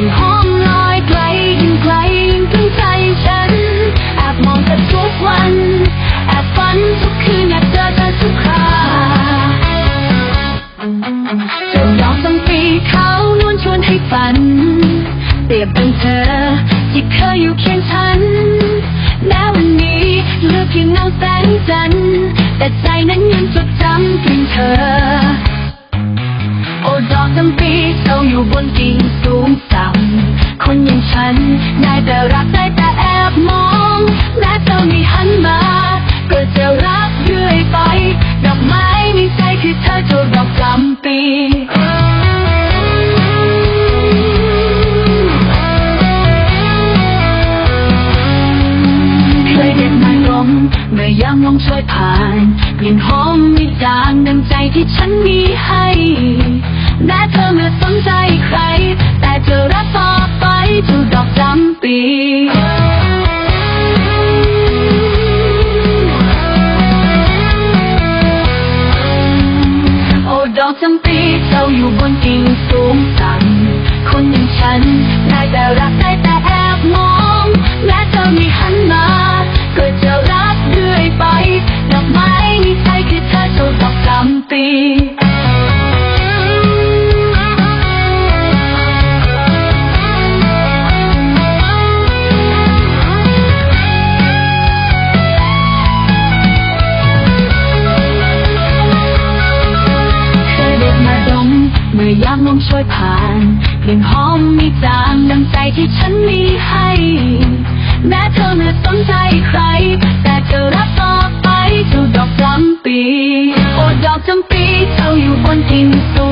ลิ่นหอมลอยไกลยิ่งไกลยิ่งใจฉัน แอบมองเธอทุกวัน แอบฝันทุกคืนแอบเจอเธอทุกคราเธยอมสังปีเขานวลชวนให้ฝัน เปรียบเป็นเธอ ที่เคยอยู่เคียงฉันแม้วันนี้ลือกเพียงนางแสงจันแต่ใจนั้นยังจดจำกลิ่นเธอ ปีเศร้าอยู่บนกิ่งสูงต่ำคนอย่างฉันได้แต่รักได้แต่แอบมอง แม้เธอไม่หันมา ก็จะรักเรื่อยไป ดอกไม้ในใจคือเธอเท่าดอกจำปีเคยเด็ดนายมเมื่อยามลมช่วยผ่านกลิ่นหอมไม่จางดังใจที่ฉันมีให้ แม้เธอไม่สนใจใคร แต่จะรับต่อไปทุกดอกจำปีโอ้ดอกจำปีเจ้าอยู่บนกิ่งสูงต่ำคนอย่างฉันได้แต่รักได้แต่ ลมช่วยผ่านกลิ่นหอมมีจางดังใจที่ฉันมีให้ แม้เธอไม่สนใจใคร แต่เธอรับต่อไปเจ้าดอกจำปี โอ้ดอกจำปีเธออยู่บนกิ่งสู